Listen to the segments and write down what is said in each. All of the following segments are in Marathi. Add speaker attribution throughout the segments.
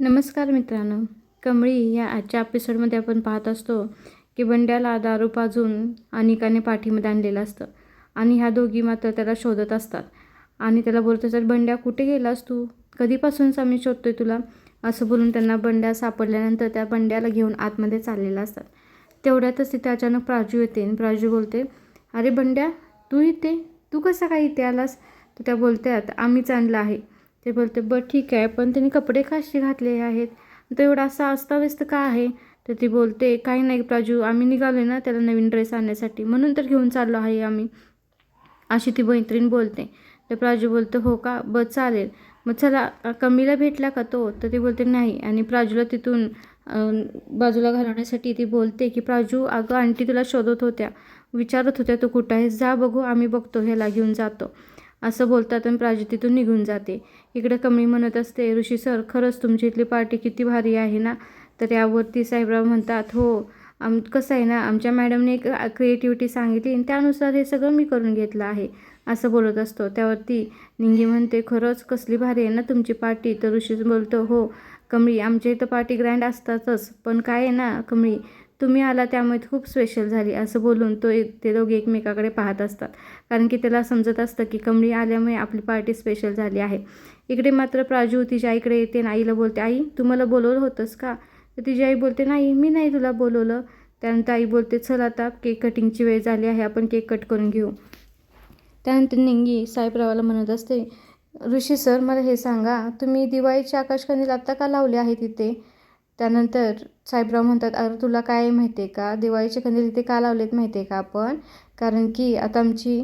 Speaker 1: नमस्कार मित्रांनो. कमळी या आजच्या एपिसोडमध्ये आपण पाहत असतो की बंड्याला दारू पाजून अनिकाने पाठीमध्ये आणलेलं असतं आणि ह्या दोघी मात्र त्याला शोधत असतात. आणि त्याला बोलत असतात बंड्या कुठे गेलास तू? कधीपासूनच आम्ही शोधतोय तुला? असं बोलून त्यांना बंड्या सापडल्यानंतर त्या बंड्याला घेऊन आतमध्ये चाललेला असतात. तेवढ्यातच तिथे अचानक प्राजू येते आणि प्राजू बोलते अरे बंड्या तू इथे? तू कसा काय इथे आलास? तर त्या बोलतात आम्हीच आणलं आहे. ते बोलते बरं ठीक आहे पण त्यांनी कपडे कसे घातले आहेत. तर एवढा असा अस्ताव्यस्त का आहे? तर ती बोलते काही नाही प्राजू आम्ही निघालो ना त्याला नवीन ड्रेस आणण्यासाठी. म्हणून तर घेऊन चाललो आहे आम्ही. अशी ती मैत्रीण बोलते. तर प्राजू बोलतं हो का? बरं चालेल. मग चला कमीला भेटला का तो? तर ती बोलते नाही. आणि प्राजूला तिथून बाजूला घालवण्यासाठी ती बोलते की प्राजू अगं आंटी तुला शोधत होत्या. विचारत होत्या तू कुठं आहेस? जा बघू आम्ही बघतो ह्याला घेऊन जातो. असं बोलतात आणि प्राजितीतून तिथून निघून जाते. इकडे कमी म्हणत असते ऋषी सर खरंच तुमची इथली पार्टी किती भारी आहे ना? तर यावरती साहेबराव म्हणतात हो आम कसं आहे ना आमच्या मॅडमने एक क्रिएटिव्हिटी सांगितली आणि त्यानुसार हे सगळं मी करून घेतलं आहे असं बोलत असतो. त्यावरती निंगी म्हणते खरंच कसली भारी आहे ना तुमची पार्टी. तर ऋषी बोलतो हो कमळी आमच्या इथं पार्टी ग्रँड असतातच पण काय आहे ना कमळी तुम्ही आला त्यामुळे खूप स्पेशल झाली असं बोलून तो ते दोघे एकमेकाकडे पाहत असतात. कारण की त्याला समजत असतं की कमळी आल्यामुळे आपली पार्टी स्पेशल झाली आहे. इकडे मात्र प्राजू तिच्या आईकडे येते आणि आईला बोलते आई तू मला बोलवलं होतंस का? तर तिची आई बोलते नाही मी नाही तुला बोलवलं. त्यानंतर आई बोलते चल आता केक कटिंगची वेळ झाली आहे आपण केक कट करून घेऊ. त्यानंतर निंगी साहेबरावाला म्हणत असते ऋषी सर मला हे सांगा तुम्ही दिवाळीचे आकाशकंदील आत्ता का लावले आहे तिथे? त्यानंतर साहेबराव म्हणतात अरे तुला काय माहिती आहे का? दिवाळीचे कंदील इथे का लावलेत माहिती आहे का आपण? कारण की आता आमची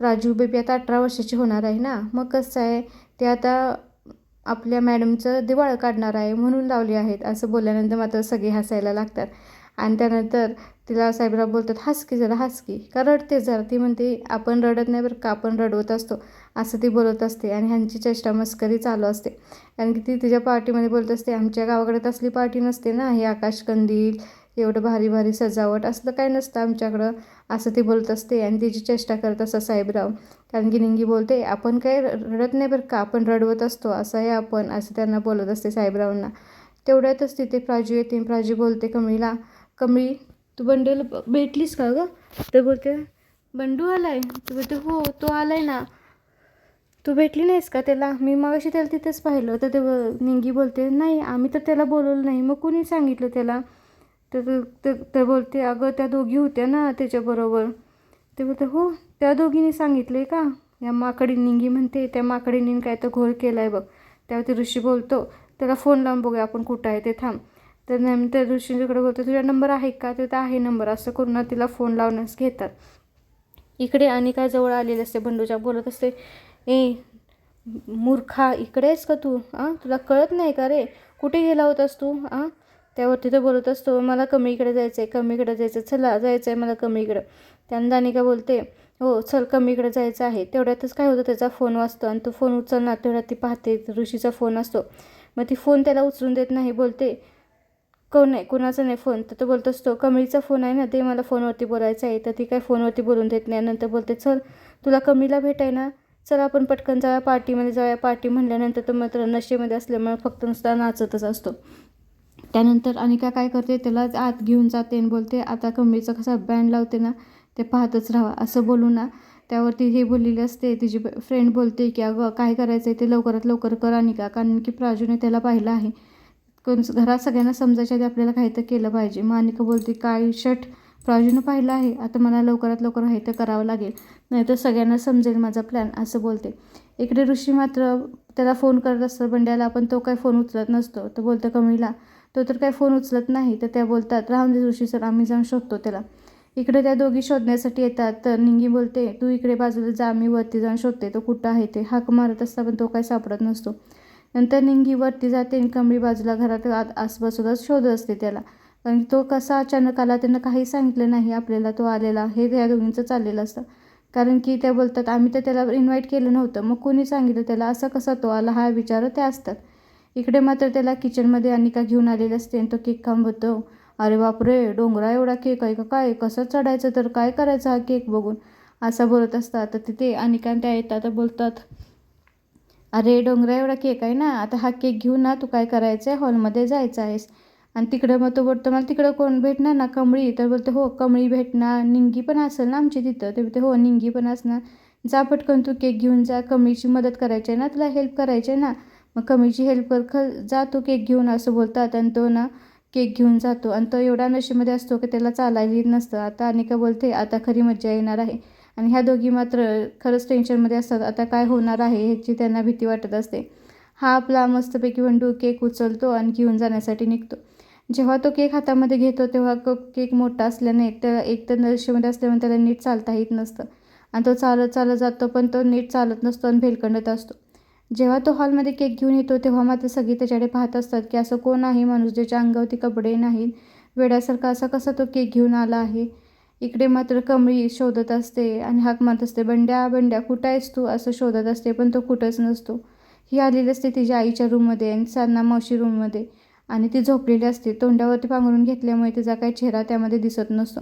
Speaker 1: प्राजू बेबी आता अठरा वर्षाची होणार आहे ना. मग कसं आहे? ते आता आपल्या मॅडमचं दिवाळं काढणार आहे म्हणून लावली आहेत असं बोलल्यानंतर मात्र सगळे हसायला लागतात. आणि त्यानंतर तिला साहेबराव बोलतात हस की जरा हस की का रडते जरा? ती म्हणते आपण रडत नाही बरं का आपण रडवत असतो. असं ती बोलत असते आणि ह्यांची चेष्टा मस्करी चालू असते. कारण की ती तिच्या पार्टीमध्ये बोलत असते आमच्या गावाकडे तसली पार्टी नसते ना हे आकाशकंदील एवढं भारी भारी सजावट असलं काय नसतं आमच्याकडं असं ती बोलत असते आणि तिची चेष्टा करत असं साहेबराव. कारण की निंगी बोलते आपण काय रडत नाही बरं का आपण रडवत असतो असं आहे आपण असं त्यांना बोलत असते साहेबरावांना. तेवढ्यातच तिथे प्राजू येते प्राजू बोलते कमळीला कमळी तू बंडूला भेटलीस का गं? तर बोलते बंडू आलाय. तर बोलते हो तो आलाय ना. तू भेटली नाहीस का त्याला? मी मगाशी त्याला तिथेच पाहिलं. तर ते ब- निंगी बोलते नाही आम्ही तर त्याला बोलवलं नाही. मग कुणी सांगितलं त्याला? तर ते- ते बोलते अगं त्या दोघी होत्या ना त्याच्याबरोबर. ते बोलते हो त्या दोघींनी सांगितले का? या माकडी निंगी म्हणते त्या माकडीने काय तर घोळ केला आहे बघ. त्यावरती ऋषी बोलतो त्याला फोन लावून बघूया आपण कुठं आहे ते थांब. तर नंतर ऋषीकडे बोलतो तुझा नंबर आहे का? तर आहे नंबर. असं करून ना तिला फोन लावण्यास घेतात. इकडे अनिका जवळ आलेली असते बंडूच्या बोलत असते ए मूर्खा इकडे आहेस का तू? आ तुला कळत नाही का रे? कुठे गेला होतास तू? आ? त्यावरती तर बोलत असतो मला कमी इकडे जायचं आहे कमीकडे जायचं आहे चला जायचं आहे मला कमी इकडं त्यानंतर अनिका बोलते हो चल कमीकडे जायचं आहे. तेवढ्यातच काय होतं त्याचा फोन वाजतो आणि तो फोन उचलणार तेवढ्यात ती पाहते ऋषीचा फोन असतो. मग ती फोन त्याला उचलून देत नाही बोलते कोण नाही कोणाचा नाही फोन तर तो बोलत असतो कमळीचा फोन आहे ना ते मला फोनवरती बोलायचं आहे. तर ती काय फोनवरती बोलून देत नाही. नंतर बोलते चल तुला कमीला भेटाय ना चल आपण पटकन जाऊया पार्टीमध्ये जाऊया पार्टी म्हणल्यानंतर तो मात्र नशेमध्ये असल्यामुळे फक्त नुसता नाचतच असतो. त्यानंतर अनिका काय करते त्याला आत घेऊन जाते आणि बोलते आता कमळीचा कसा बँड लावते ना ते पाहतच राहा असं बोलू ना. त्यावरती हे बोललेली असते तिची फ्रेंड बोलते की अगं काय करायचं आहे ते लवकरात लवकर कर अनिका कारण की प्राजूने त्याला पाहिलं आहे. कोण घरात सगळ्यांना समजायच्या आधी आपल्याला काही तर केलं पाहिजे. मग बोलते काय शट प्राजूनं पाहिलं आहे? आता मला लवकरात लवकर काही तर करावं लागेल. नाहीतर सगळ्यांना समजेल माझा प्लॅन असं बोलते. इकडे ऋषी मात्र त्याला फोन करत असतं. बंड्याला पण तो काय फोन उचलत नसतो. तर बोलतो कमीला तो तर काय फोन उचलत नाही. तर त्या बोलतात राहून दे ऋषी सर आम्ही जाऊन शोधतो त्याला. इकडे त्या दोघी शोधण्यासाठी येतात. तर निंगी बोलते तू इकडे बाजूला जा मी वरती जाऊन शोधते. तो कुठं आहे ते? हाक मारत असता पण तो काय सापडत नसतो. नंतर निंगी वरती जाते आणि कमळी बाजूला घरात आत आसपासूनच शोधत असते त्याला. कारण तो कसा अचानक आला त्यांना काही सांगितलं नाही आपल्याला तो आलेला हे त्या दोघींचं चाललेलं असतं. कारण की त्या बोलतात आम्ही तर त्याला इन्व्हाइट केलं नव्हतं. मग कोणी सांगितलं त्याला असा कसा तो आला हा विचार ते असतात. इकडे मात्र त्याला किचनमध्ये अनिका घेऊन आलेली असते आणि तो केक खांबतो अरे बापरे डोंगरा एवढा केक आहे का? काय? कसं चढायचं? तर काय करायचं हा केक बघून? असं बोलत असतात. तर तिथे अनिका त्या येतात बोलतात अरे डोंगरा एवढा केक आहे ना आता हा केक घेऊन ना तू काय करायचं आहे हॉलमध्ये जायचं आहेस आणि तिकडं मग तो बोलतो मला तिकडं कोण भेटणार ना कमळी? तर बोलतो हो कमळी भेटणार निंगी पण असेल ना आमची तिथं. ते बोलते हो निंगी पण असणार. जा पटकन तू केक घेऊन जा कमळीची मदत करायची आहे ना तुला हेल्प करायची आहे ना. मग कमळीची हेल्प कर ख जा तू केक घेऊन असं बोलतात आणि तो ना केक घेऊन जातो. आणि तो एवढा नशेमध्ये असतो की त्याला चालायला येत नसतं. आता अनिका बोलते आता खरी मज्जा येणार आहे. आणि ह्या दोघी मात्र खरंच टेन्शनमध्ये असतात. आता काय होणार आहे ह्याची त्यांना भीती वाटत असते. हा आपला मस्तपैकी वंडू केक उचलतो आणि घेऊन जाण्यासाठी निघतो. जेव्हा तो केक हातामध्ये घेतो तेव्हा क केक मोठा असल्याने त्याला एक तर नर्शीमध्ये असल्यामुळे त्याला नीट चालता येत नसतं. आणि तो चालत चालत जातो पण तो नीट चालत नसतो आणि भेलकंडत असतो. जेव्हा तो हॉलमध्ये केक घेऊन येतो तेव्हा मात्र सगळी त्याच्याकडे पाहत असतात की असं कोण आहे माणूस ज्याच्या अंगावरती कपडे नाहीत. वेड्यासारखा असा कसा तो केक घेऊन आला आहे? इकडे मात्र कमळी शोधत असते आणि हाक मारत असते बंड्या बंड्या कुठं आहेस तू? असं शोधत असते पण तो कुठंच नसतो. ही आलेली असते तिच्या आईच्या रूममध्ये आणि साधना मावशी रूममध्ये आणि ती झोपलेली असते. तोंडावरती पांघरून घेतल्यामुळे तिचा काही चेहरा त्यामध्ये दिसत नसतो.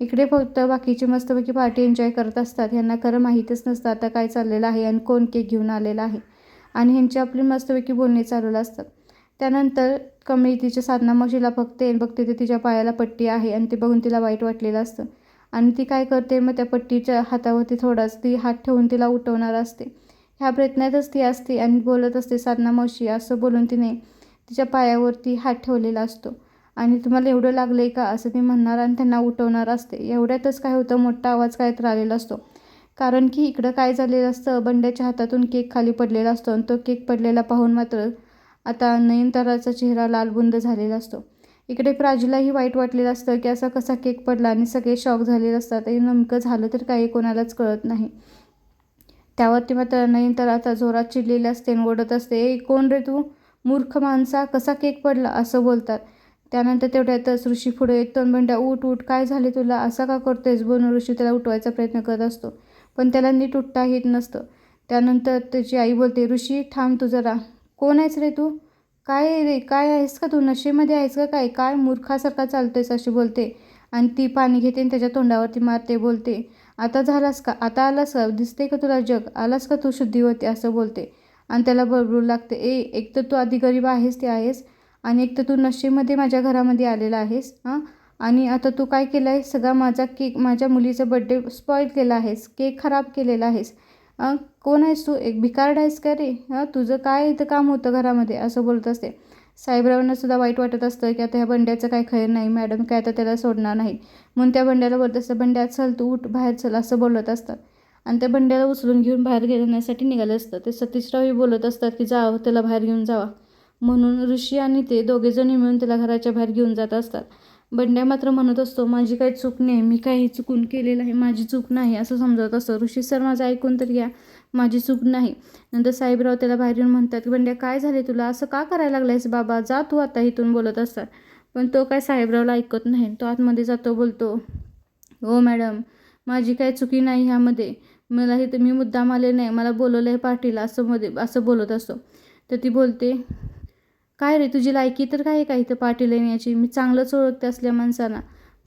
Speaker 1: इकडे फक्त बाकीचे मस्तपैकी पार्टी एन्जॉय करत असतात. ह्यांना खरं माहीतच नसतं आता काय चाललेलं आहे आणि कोण केक घेऊन आलेला आहे. आणि ह्यांची आपली मस्तपैकी बोलणे चालवलं असतात. त्यानंतर कमळी तिच्या साधना मावशीला बघते आणि बघते ते तिच्या पायाला पट्टी आहे आणि ते बघून तिला वाईट वाटलेलं असतं. आणि ती काय करते मग त्या पट्टीच्या हातावरती थोडाच ती हात ठेवून तिला उठवणार असते. ह्या प्रयत्नातच ती असते आणि बोलत असते साधना मावशी असं बोलून तिने तिच्या पायावरती हात ठेवलेला असतो. आणि तुम्हाला एवढं लागलं आहे का? असं ती म्हणणार आणि त्यांना उठवणार असते. एवढ्यातच काय होतं मोठा आवाज काय तर आलेला असतो. कारण की इकडं काय झालेलं असतं बंड्याच्या हातातून केक खाली पडलेला असतो आणि तो केक पडलेला पाहून मात्र आता नयनताराचा चेहरा लालबुंद झालेला असतो. इकडे प्राजीलाही वाईट वाटलेलं असतं की असा कसा केक पडला आणि सगळे शॉक झालेले असतात. आणि नेमकं झालं तर काही कोणालाच कळत नाही. त्यावरती मात्र नयनतारा आता जोरात चिडलेली असते आणि ओढत असते ए कोण रे तू? मूर्ख माणसा कसा केक पडला? असं बोलतात. त्यानंतर तेवढ्यातच ऋषी पुढे येतो आणि उठ उठ काय झाले तुला? असा का करतोयस? बोलून ऋषी त्याला उठवायचा प्रयत्न करत असतो. पण त्याला नीट उठता येत नसतं. त्यानंतर त्याची आई बोलते ऋषी थांब तू जरा. कोण आहेस रे तू? काय रे काय आहेस का तू? नशेमध्ये आहेस का काय? काय मूर्खासारखा चालतोयस अशी बोलते. आणि ती पाणी घेते आणि त्याच्या तोंडावरती मारते बोलते. आता झालास का? आता आलास का? दिसते का तुला जग? आलास का तू शुद्धीवरती? असं बोलते. आणि त्याला बरबरू लागते. ए एक तर तू आधी गरीब आहेस ते आहेस. आणि एक तर तू नशेमध्ये माझ्या घरामध्ये आलेला आहेस हां? आणि आता तू काय केलं आहे सगळा माझा केक माझ्या मुलीचा बड्डे स्पॉईल केला आहेस. केक खराब केलेला आहेस. कोण आहेस तू? एक भिकारड आहेस का रे? हां तुझं काय इथं काम होतं घरामध्ये? असं बोलत असते. साहेबरावांना सुद्धा वाईट वाटत असतं की आता ह्या बंड्याचं काय खैर नाही मॅडम काय आता त्याला सोडणार नाही. म्हणून त्या बंड्याला बोलत असतं बंड्या चल तू उठ बाहेर चल असं बोलत असतात आणि त्या बंड्याला उचलून घेऊन बाहेर घेण्यासाठी निघाले असतं. ते सतीशरावही बोलत असतात की जावं त्याला बाहेर घेऊन जावा. म्हणून ऋषी आणि ते दोघेजणी मिळून त्याला घराच्या बाहेर घेऊन जात असतात. बंड्या मात्र म्हणत असतो माझी काही चूक नाही मी काही चुकून केलेलं आहे? माझी चूक नाही असं समजत असतं. ऋषी सर माझं ऐकून तर घ्या माझी चूक नाही. नंतर साहेबराव त्याला बाहेर येऊन म्हणतात की बंड्या काय झाले तुला? असं का करायला लागलायस बाबा? जा तू आता इथून बोलत असतात. पण तो काय साहेबरावला ऐकत नाही तो आतमध्ये जातो बोलतो हो मॅडम माझी काही चुकी नाही ह्यामध्ये. मला तर मी मुद्दाम आले नाही मला बोलवलं आहे पाटील असं मध्ये असं बोलत असतो. तर ती बोलते काय रे तुझी लायकी तर काय का इथं पार्टीला येण्याची मी चांगलंच ओळखते असल्या माणसांना.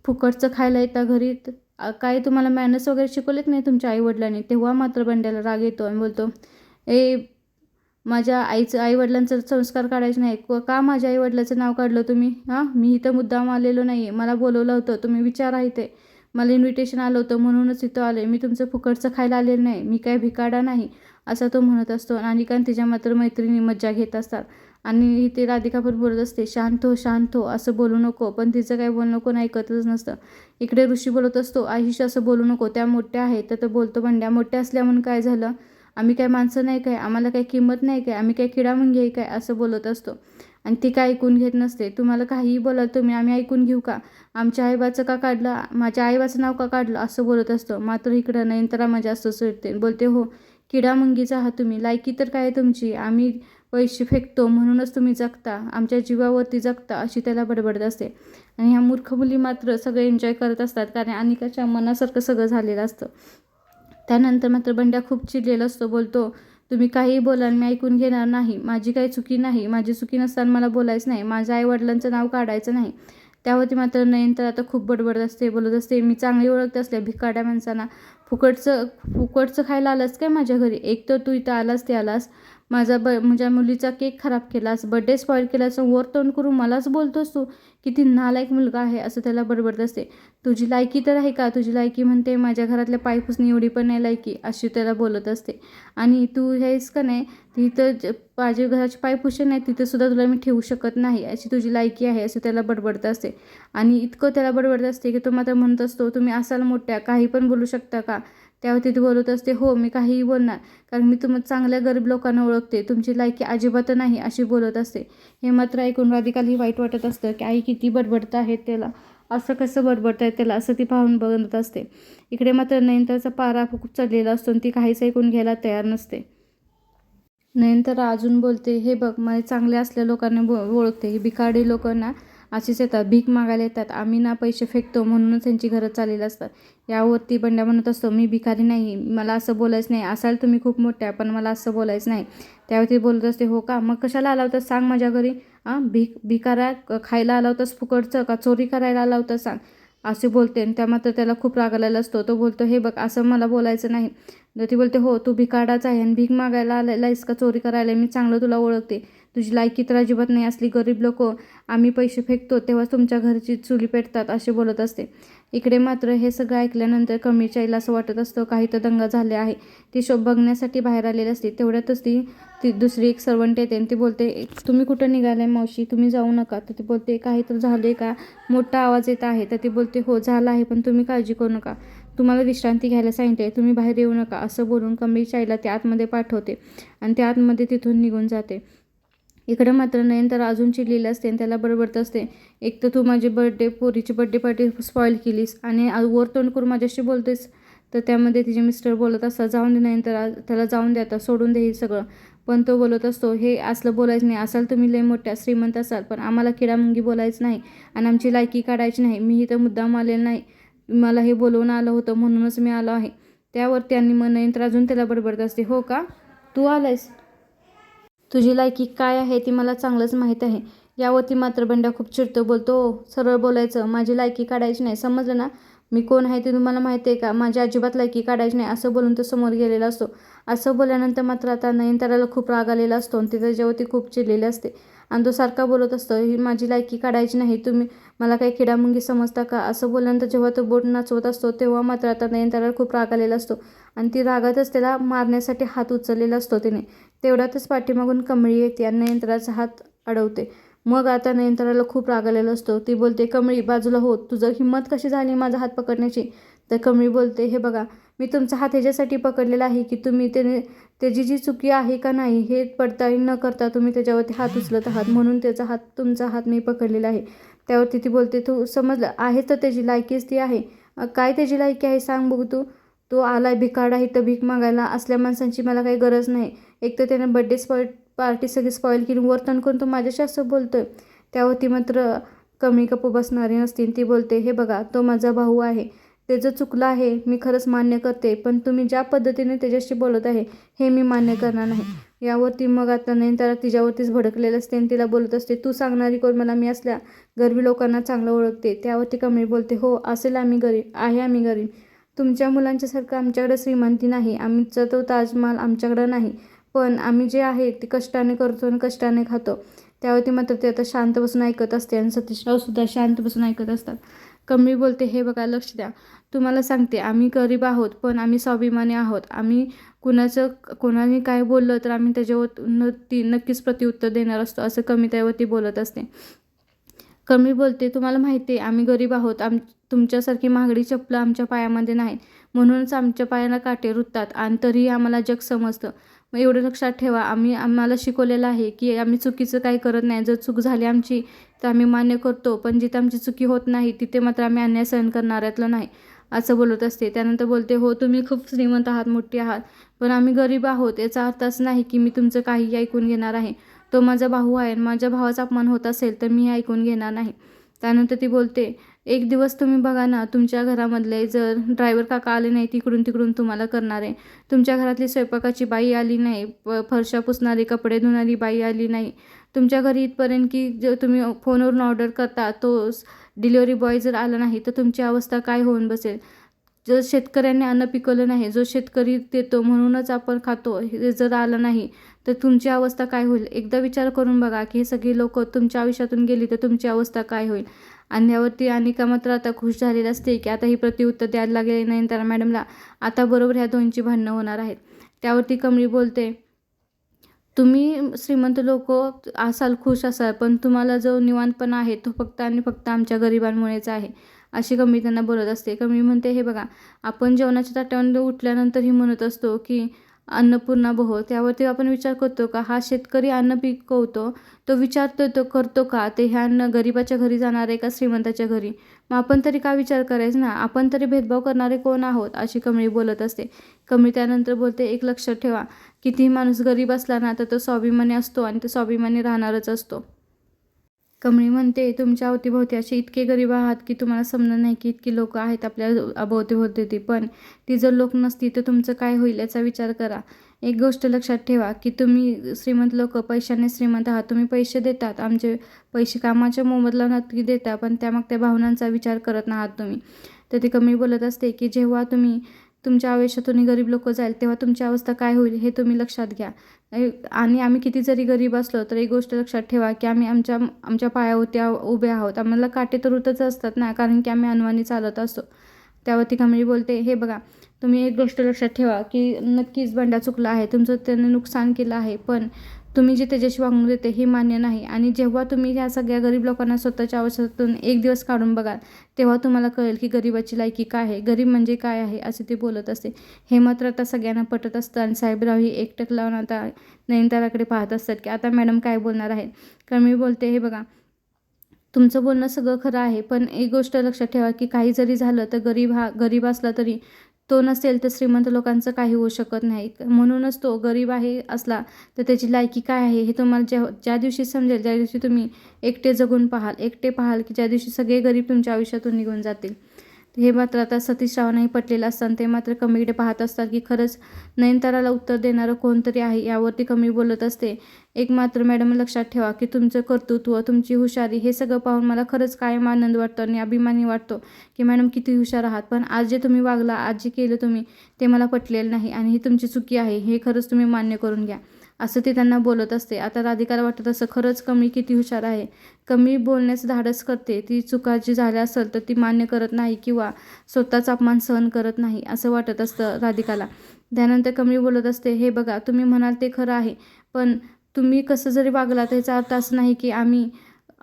Speaker 1: फुकटचं खायला येता घरी काय तुम्हाला मॅनर्स वगैरे शिकवलेत नाही तुमच्या आईवडिलांनी? तेव्हा मात्र बंड्याला राग येतो आणि बोलतो ए माझ्या आईचं आईवडिलांचं संस्कार काढायचे नाही. का माझ्या आईवडिलाचं नाव काढलं तुम्ही? हां? मी इथं मुद्दाम आलेलो नाही आहे मला बोलवलं होतं. तुम्ही विचारा इथे. मला इन्व्हिटेशन आलं होतं. म्हणूनच इथं आले. मी तुमचं फुकटचं खायला आलेलं नाही. मी काय भिकाडा नाही असा तो म्हणत असतो. आणि कारण तिच्या मात्र मैत्रिणी मज्जा घेत असतात. आणि ते राधिका पण बोलत असते शांत हो शांत हो असं बोलू नको पण तिचं काही बोलणं कोण ऐकतच नसतं. इकडे ऋषी बोलत असतो आयुष्य असं बोलू नको त्या मोठ्या आहेत तर तो बोलतो बंड्या मोठ्या असल्या म्हणून काय झालं? आम्ही काय माणसं नाही काय? आम्हाला काही किंमत नाही काय? आम्ही काय किडा मुंगी आहे काय? असं बोलत असतो. आणि ती काय ऐकून घेत नसते. तुम्हाला काहीही बोलाल तुम्ही आम्ही ऐकून घेऊ का? आमच्या आईबाचं का काढलं? माझ्या आईबाचं नाव का काढलं? असं बोलत असतं. मात्र इकडं नयनतरा माझ्या असं सुटते बोलते हो किडा मुंगीचा आहात तुम्ही. लायकी तर काय तुमची? आम्ही पैसे फेकतो म्हणूनच तुम्ही जगता. आमच्या जीवावरती जगता अशी त्याला बडबडत असते. आणि ह्या मूर्ख मुली मात्र सगळे एन्जॉय करत असतात. कारण अनिकाच्या मनासारखं सगळं झालेलं असतं. त्यानंतर मात्र बंड्या खूप चिडलेला असतो. बोलतो तुम्ही काहीही बोलाल मी ऐकून घेणार नाही. माझी काही चुकी नाही. माझी चुकी नसताना मला बोलायचं नाही. माझ्या आईवडिलांचं नाव काढायचं नाही. त्यावरती मात्र नयन तर आता खूप बडबडत असते. बोलत असते मी चांगली ओळखते असल्या भिकाड्या माणसांना. फुकटचं फुकटचं खायला आलास काय माझ्या घरी? एक तर तू इथं आलास ते आलास. माझा ब माझ्या मुलीचा केक खराब केलास बड्डे स्पॉईल केलास वर तोंड करून मलाच बोलतोस तू किती नालायक मुलगा आहे असं त्याला बडबडत असते. तुझी लायकी तर आहे का? तुझी लायकी म्हणते माझ्या घरातल्या पायपुसणी एवढी पण नाही लायकी अशी त्याला बोलत असते. आणि तू हेच का नाही तिथं ज- माझ्या घराची पायपुशन आहे तिथंसुद्धा तुला मी ठेवू शकत नाही अशी तुझी लायकी आहे असं त्याला बडबडत असते. आणि इतकं त्याला बडबडत असते की तो मात्र म्हणत असतो तुम्ही असाल मोठ्या काही पण बोलू शकता का? त्यावर ती बोलत असते हो मी काहीही बोलणार कारण मी तुम्हाला चांगल्या गरीब लोकांना ओळखते तुमची लायकी अजिबात नाही अशी बोलत असते. हे मात्र ऐकून राधिकालाही वाईट वाटत असतं की आई किती बडबडत आहेत त्याला असं कसं बडबडत आहे त्याला असं ती पाहून बघत असते. इकडे मात्र नयनताचा पारा खूप चढलेला असतो आणि ती काहीच ऐकून घ्यायला तयार नसते. नयनतारा अजून बोलते हे बघ मला चांगले असल्या लोकांना बो ओळखते ही भिकाडी लोकांना अशीच येतात. भीक मागायला येतात. आम्ही ना पैसे फेकतो म्हणूनच त्यांची घरं चाललेली असतात. यावरती बंड्या म्हणत असतो मी भिकारी नाही. मला असं बोलायचं नाही. असाल तुम्ही खूप मोठ्या पण मला असं बोलायचं नाही. त्यावरती बोलत असते हो का? मग कशाला आला होता सांग माझ्या घरी. हां भिक भिकारा खायला आला होतास फुकटचं? का चोरी करायला आला होता सांग. असे बोलते. आणि त्या मात्र त्याला खूप राग आलेला असतो. तो बोलतो हे बघ असं मला बोलायचं नाही. तर ती बोलते हो तू भिकाडाच आहे आणि भीक मागायला आलेला आहेस का? चोरी करायला मी चांगलं तुला ओळखते. तुझी लायकी तर अजिबात नाही. असली गरीब लोक आम्ही पैसे फेकतो तेव्हा तुमच्या घरची चुली पेटतात असे बोलत असते. इकडे मात्र हे सगळं ऐकल्यानंतर कमीच्या चाईला असं वाटत असतं काही तर दंगा झाले आहे. ती शोभ बघण्यासाठी बाहेर आलेली असते. तेवढ्यातच ती ती दुसरी एक सर्वंट येते आणि ती बोलते तुम्ही कुठं निघालाय मावशी? तुम्ही जाऊ नका. तर ती बोलते काही तर झाले का? मोठा आवाज येत आहे. तर ती बोलते हो झाला आहे पण तुम्ही काळजी करू नका. तुम्हाला विश्रांती घ्यायला सांगितले तुम्ही बाहेर येऊ नका. असं बोलून कमी चाईला ते आतमध्ये पाठवते आणि त्या आतमध्ये तिथून निघून जाते. इकडं मात्र नयनतारा अजून चिडलेली असते आणि त्याला बडबडत असते. एक तर तू माझी बर्थडे पोरीची बर्थडे पार्टी स्पॉईल केलीस आणि वर तोंड करून माझ्याशी बोलतेस. तर त्यामध्ये तिचे मिस्टर बोलत असतात जाऊन दे नयनतारा त्याला जाऊन दे आता सोडून दे हे सगळं. पण तो बोलत असतो हे असलं बोलायचं नाही असाल तुम्ही लय मोठ्या श्रीमंत असाल पण आम्हाला किडामुंगी बोलायचं नाही आणि आमची लायकी काढायची नाही. मी इथं मुद्दाम आलेलं नाही. मला हे बोलवून आलं होतं म्हणूनच मी आलो आहे. त्यावर त्यांनी मग नयंत्र अजून त्याला बडबडत असते हो का? तू आलायस? तुझी लायकी काय आहे ती मला चांगलंच माहीत आहे. यावरती मात्र बंड्या खूप चिडतो बोलतो सरळ बोलायचं माझी लायकी काढायची नाही. समजलं ना? मी कोण आहे ते तुम्हाला माहिती आहे का? माझी अजिबात लायकी काढायची नाही. असं बोलून तो समोर गेलेला असतो. असं बोलल्यानंतर मात्र आता नयनताराला खूप राग आलेला असतो आणि ती त्याच्यावरती खूप चिडलेली असते. आणि तो सारखा बोलत असतो ही माझी लायकी काढायची नाही तुम्ही मला काही किडामुंगी समजता का? असं बोलल्यानंतर जेव्हा तो बोट नाचवत असतो तेव्हा मात्र आता नयनताराला खूप राग आलेला असतो आणि ती रागातच त्याला मारण्यासाठी हात उचललेला असतो तिने. तेवढ्यातच पाठीमागून कमळी येते आणि नयनताराचा हात अडवते. मग आता नयनताराला खूप राग आलेला असतो. ती बोलते कमळी बाजूला हो तुझं हिंमत कशी झाली माझा हात पकडण्याची? तर कमळी बोलते. हे बघा मी तुमचा हात ह्याच्यासाठी पकडलेला आहे की तुम्ही त्याने त्याची जी चुकी आहे का नाही हे पडताळणी न करता तुम्ही त्याच्यावरती हात उचलत आहात. म्हणून त्याचा हात तुमचा हात मी पकडलेला आहे. त्यावरती ती बोलते तू समजलं आहे तर त्याची लायकीच ती आहे. काय त्याची लायकी आहे सांग बघू तू. तो आलाय भिकाड आहे तर भीक मागायला असल्या माणसांची मला काही गरज नाही. एक तर त्याने बड्डे स्पॉईल पार्टी सगळी स्पॉईल केली वर्तन करून तो माझ्याशी असं बोलतोय. त्यावरती मात्र कमी कपू बसणारी नसतील ती बोलते हे बघा तो माझा भाऊ आहे. त्याचं चुकलं आहे मी खरंच मान्य करते पण तुम्ही ज्या पद्धतीने त्याच्याशी बोलत आहे हे मी मान्य करणार नाही. यावरती मग आता नयनतारा तिच्यावरतीच भडकलेलं असते आणि तिला बोलत असते तू सांगणारी कोण मला मी असल्या गरबी लोकांना चांगलं ओळखते त्यावरती कमी बोलते. हो असेल आम्ही गरीब आहे आम्ही गरीब. तुमच्या मुलांच्यासारखं आमच्याकडे श्रीमंती नाही आमचा तो ताजमहाल आमच्याकडं नाही. पण आम्ही जे आहे ते कष्टाने करतो आणि कष्टाने खातो. त्यावरती मात्र ते आता शांत बसून ऐकत असते आणि सतीशराव सुद्धा शांत बसून ऐकत असतात. कमी बोलते हे बघा लक्ष द्या. तुम्हाला सांगते आम्ही गरीब आहोत पण आम्ही स्वाभिमानी आहोत. आम्ही कुणाचं कोणाने काय बोललं तर आम्ही त्याच्यावर न ती नक्कीच प्रतिउत्तर देणार असतो असं कमी त्यावरती बोलत असते. कमी बोलते तुम्हाला माहिती आहे आम्ही गरीब आहोत आम तुमच्यासारखी महागडी चप्पलं आमच्या पायामध्ये नाहीत. म्हणूनच आमच्या पायाला काटे रुततात आणि तरीही आम्हाला जग समजतं. मग एवढं लक्षात ठेवा आम्ही आम्हाला शिकवलेलं आहे की आम्ही चुकीचं काही करत नाही. जर चूक झाली आमची तर आम्ही मान्य करतो पण जिथे आमची चुकी होत नाही तिथे मात्र आम्ही अन्याय सहन करणाऱ्यातलं नाही. असं बोलत असते. त्यानंतर बोलते हो तुम्ही खूप श्रीमंत आहात मोठी आहात पण आम्ही गरीब आहोत. याचा अर्थ असं नाही की मी तुमचं काहीही ऐकून घेणार आहे. तो माझा भाऊ आहे आणि माझ्या भावाचा अपमान होत असेल तर मी ऐकून घेणार नाही. त्यानंतर ती बोलते एक दिवस तुम्ही बघा ना तुमच्या घरामधले जर ड्रायव्हर काका आले नाही तिकडून तिकडून तुम्हाला करणार आहे. तुमच्या घरातली स्वयंपाकाची बाई आली नाही प फरशा पुसणारी कपडे धुणारी बाई आली नाही. तुमच्या घरी इथपर्यंत की जर तुम्ही फोनवरून ऑर्डर करता तो डिलिव्हरी बॉय जर आला नाही तर तुमची अवस्था काय होऊन बसेल? जर शेतकऱ्यांनी अन्न पिकवलं नाही जो शेतकरी देतो म्हणूनच आपण खातो हे जर आलं नाही तर तुमची अवस्था काय होईल? एकदा विचार करून बघा की हे सगळी लोक तुमच्या आयुष्यातून गेली तर तुमची अवस्था काय होईल? आणि यावरती अनिका मात्र आता खुश झालेली असते की आता ही प्रतिउत्तर द्यायला लागले तर मॅडमला. आता बरोबर ह्या दोनची भांडणं होणार आहेत. त्यावरती कमळी बोलते तुम्ही श्रीमंत लोक असाल खुश असाल पण तुम्हाला जो निवांतपणा आहे तो फक्त आणि फक्त आमच्या गरिबांमुळेच आहे अशी कमी त्यांना बोलत असते. कमी म्हणते हे बघा आपण जेवणाच्या ताटावर उठल्यानंतर ही म्हणत असतो की अन्नपूर्णा बहो त्यावरती आपण विचार करतो का हा शेतकरी अन्न पिकवतो तो विचारतो तो करतो का? ते ह्या अन्न गरिबाच्या घरी जाणार आहे का श्रीमंताच्या घरी? मग आपण तरी का विचार करायचं ना? आपण तरी भेदभाव करणारे कोण आहोत? अशी कमळी बोलत असते. कमळी त्यानंतर बोलते एक लक्षात ठेवा कितीही माणूस गरीब असला ना तर तो स्वाभिमानी असतो आणि तो स्वाभिमानी राहणारच असतो. कमळी म्हणते तुमच्या अवतीभोवती असे इतके गरीब आहात की तुम्हाला समजणार नाही की इतकी लोक आहेत आपल्या अभोवतीभोवती पण ती जर लोक नसती तर तुमचं काय होईल याचा विचार करा. एक गोष्ट लक्षात ठेवा की तुम्ही श्रीमंत लोक पैशाने श्रीमंत आहात. तुम्ही पैसे देतात आमचे पैसे कामाच्या मोबदला नक्की देता पण त्या मग त्या भावनांचा विचार करत नाहात तुम्ही. तर ती कमी बोलत असते की जेव्हा तुम्ही तुमच्या आयुष्यातून गरीब लोक जाईल तेव्हा तुमची अवस्था काय होईल हे तुम्ही लक्षात घ्या. आणि आम्ही किती जरी गरीब असलो तर एक गोष्ट लक्षात ठेवा की आम्ही आमच्या आमच्या पायावरती उभे आहोत. आम्हाला काटे तर उतच असतात ना कारण की आम्ही अनवाणी चालत असतो. त्यावरती कमळी बोलते हे बघा तुम्ही एक गोष्ट लक्षात ठेवा की नक्कीच बंडा चुकला आहे तुमचं त्याने नुकसान केलं आहे पण तुम्ही जे त्याच्याशी वागणूक देते हे मान्य नाही. आणि जेव्हा तुम्ही ह्या सगळ्या गरीब लोकांना स्वतःच्या आवश्यकतेतून एक दिवस काढून बघाल तेव्हा तुम्हाला कळेल की गरीबाची लायकी काय आहे. गरीब म्हणजे काय आहे असे ते बोलत असते. हे मात्र आता सगळ्यांना पटत असतं आणि साहेबराव ही एकटक लावून आता नयनताराकडे पाहत असतात की आता मॅडम काय बोलणार आहेत. कमी मी बोलते. हे बघा तुमचं बोलणं सगळं खरं आहे पण एक गोष्ट लक्षात ठेवा की काही जरी झालं तर गरीब हा गरीब असला तरी तो नसेल तर श्रीमंत लोकांचं काही होऊ शकत नाही. म्हणूनच तो गरीब आहे असला तर त्याची लायकी काय आहे हे तुम्हाला ज्या ज्या दिवशी समजेल ज्या दिवशी तुम्ही एकटे जगून पाहाल एकटे पाहाल की ज्या दिवशी सगळे गरीब तुमच्या आयुष्यातून निघून जातील. हे मात्र आता सतीश रावांनाही पटलेलं असताना ते मात्र कमीकडे पाहत असतात की खरंच नयनताराला उत्तर देणारं कोणतरी आहे यावरती कमी बोलत असते. एक मात्र मॅडम लक्षात ठेवा की तुमचं कर्तृत्व तुमची हुशारी हे सगळं पाहून मला खरंच कायम आनंद वाटतो आणि अभिमानी वाटतो की मॅडम किती हुशार आहात. पण आज जे तुम्ही वागला आज जे केलं तुम्ही ते मला पटलेलं नाही आणि ही तुमची चुकी आहे हे खरंच तुम्ही मान्य करून घ्या. असं ते त्यांना बोलत असते. आता राधिकाला वाटत असं खरंच कमी किती हुशार आहे. कमी बोलण्याचं धाडस करते. ती चुका जी झाल्या असेल तर ती मान्य करत नाही किंवा स्वतःचा अपमान सहन करत नाही असं वाटत असतं राधिकाला. त्यानंतर कमी बोलत असते हे बघा तुम्ही म्हणाल ते खरं आहे पण तुम्ही कसं जरी वागला त्याचा अर्थ असं नाही की आम्ही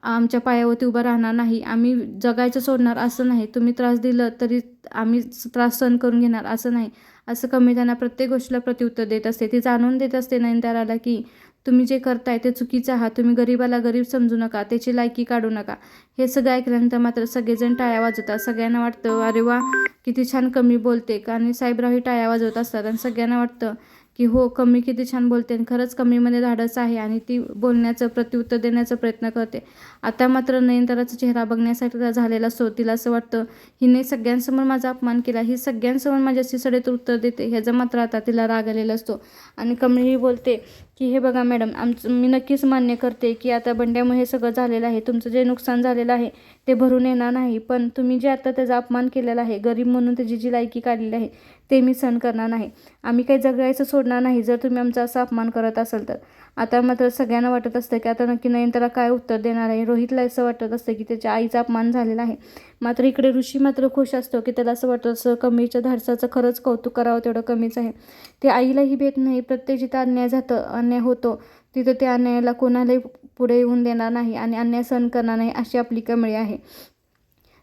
Speaker 1: आमच्या पायावरती उभं राहणार नाही. आम्ही जगायचं सोडणार असं नाही. तुम्ही त्रास दिलं तरी आम्ही त्रास सहन करून घेणार असं नाही. असं कमी त्यांना प्रत्येक गोष्टीला प्रत्युत्तर देत असते. ती जाणून देत असते नयनताराला की तुम्ही जे करताय ते चुकीचं आहात. तुम्ही गरीबाला गरीब समजू नका. त्याची लायकी काढू नका. हे सगळं ऐकल्यानंतर मात्र सगळेजण टाळ्या वाजवतात. सगळ्यांना वाटतं अरे वा किती छान कमी बोलते. आणि साहेबराव हे टाळ्या वाजवत असतात आणि सगळ्यांना वाटतं की हो कमी किती छान बोलते आणि खरंच कमीमध्ये धाडस आहे आणि ती बोलण्याचं प्रत्युत्तर देण्याचा प्रयत्न करते. आता मात्र नयनताराचा चेहरा बघण्यासाठी झालेला असतो तिला असं वाटतं हिने सगळ्यांसमोर माझा अपमान केला ही सगळ्यांसमोर माझ्याशी सडेत उत्तर देते ह्याचा मात्र आता तिला राग आलेला असतो. आणि कमीही बोलते की हे बघा मॅडम आमचं मी नक्कीच मान्य करते की आता बंड्यामुळे हे सगळं झालेलं आहे. तुमचं जे नुकसान झालेलं आहे ते भरून येणार नाही. पण तुम्ही जे आता त्याचा अपमान केलेला आहे गरीब म्हणून त्याची जी लायकी काढलेली आहे ते मी सहन करणार नाही. आम्ही काही जगायचं सोडणार नाही जर तुम्ही आमचा असा अपमान करत असाल तर. आता मात्र सगळ्यांना वाटत असतं की आता नक्की नयनतारा काय उत्तर देणार आहे? रोहितला असं वाटत असतं की त्याच्या आईचा अपमान झालेला आहे. मात्र इकडे ऋषी मात्र खुश असतो की त्याला असं वाटतं असं कमीच्या धाडसाचं खरंच कौतुक करावं तेवढं कमीच आहे. ते आईलाही भेट नाही प्रत्येक जिथं अन्याय जातं अन्याय होतो तिथं त्या अन्यायाला कोणालाही पुढे येऊन देणार नाही आणि अन्याय सहन करणार नाही अशी आपली कमळी आहे.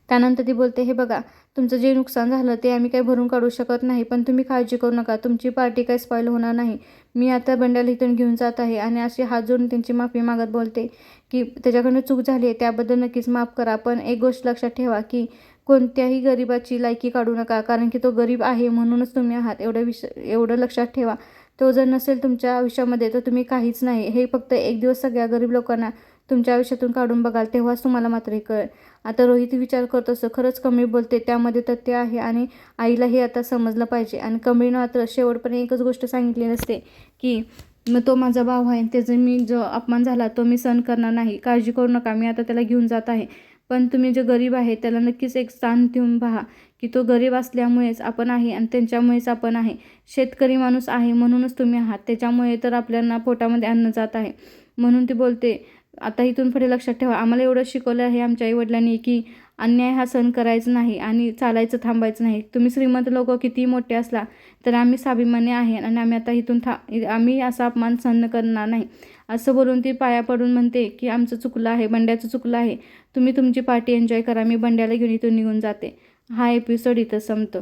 Speaker 1: त्यानंतर ती बोलते हे बघा तुमचं जे नुकसान झालं ते आम्ही काही भरून काढू शकत नाही पण तुम्ही काळजी करू नका. तुमची पार्टी काही स्पॉईल होणार नाही. मी आता बंडाला इथून घेऊन जात आहे आणि अशी हात जोडून त्यांची माफी मागत बोलते की त्याच्याकडनं चूक झाली आहे त्याबद्दल नक्कीच माफ करा पण एक गोष्ट लक्षात ठेवा की कोणत्याही गरिबाची लायकी काढू नका कारण की तो गरीब आहे म्हणूनच तुम्ही आहात. एवढं विष एवढं लक्षात ठेवा. तो जर नसेल तुमच्या आयुष्यामध्ये तर तुम्ही काहीच नाही. हे फक्त एक दिवस सगळ्या गरीब लोकांना तुमच्या आयुष्यातून काढून बघाल तेव्हाच तुम्हाला मात्र हे कळेल. आता रोहित विचार करत असतो खरंच कमी बोलते त्यामध्ये तथ्य आहे आणि आईला हे आता समजलं पाहिजे. आणि कमळीनं मात्र शेवटपर्यंत एकच गोष्ट सांगितली नसते की मग तो माझा भाव आहे त्याचा मी जो अपमान झाला तो मी सहन करणार नाही काळजी करू नका मी आता त्याला घेऊन जात आहे. पण तुम्ही जे गरीब आहे त्याला नक्कीच एक स्थान देऊन पहा की तो गरीब असल्यामुळेच आपण आहे आणि त्यांच्यामुळेच आपण आहे. शेतकरी माणूस आहे म्हणूनच तुम्ही आहात त्याच्यामुळे तर आपल्याला पोटामध्ये अन्न जात आहे. म्हणून ती बोलते आता इथून पुढे लक्षात ठेवा. आम्हाला एवढं शिकवलं आहे आमच्या आईवडिलांनी की अन्याय हा सहन करायचा नाही आणि चालायचं थांबायचं नाही. तुम्ही श्रीमंत लोक किती मोठे असला तर आम्ही स्वाभिमानी आहे आणि आम्ही आता इथून था आम्ही असा अपमान सहन करणार नाही. असं बोलून ती पाया पडून म्हणते की आमचं चुकलं आहे बंड्याचं चुकलं आहे. तुम्ही तुमची पार्टी एन्जॉय करा. मी बंड्याला घेऊन इथून निघून जाते. हा एपिसोड इथं संपतो.